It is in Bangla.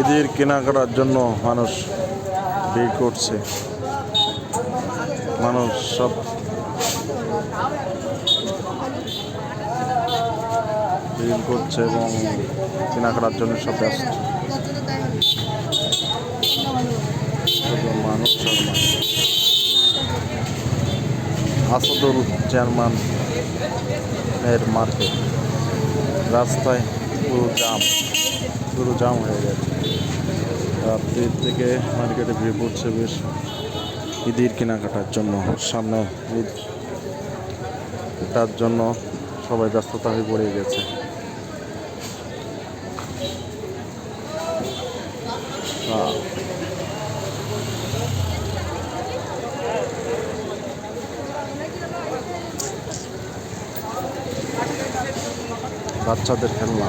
ঈদের কেনাকাটার জন্য মানুষ ভিড় করছে। মানুষ সব ভিড় করছে এবং কেনাকাটার জন্য সব ব্যস্ত। মানুষ। আসাদুল চেয়ারম্যান এর মার্কেট রাস্তায় পুরো জাম পুরো জাম হয়ে গেছে। রাত্রির থেকে মার্কেটে ভিড় পড়ছে বেশ ঈদের কেনাকাটার জন্য, সামনে ঈদ। তার জন্য সবাই ব্যস্ততা হয়ে পড়ে গেছে। বাচ্চাদের খেলনা।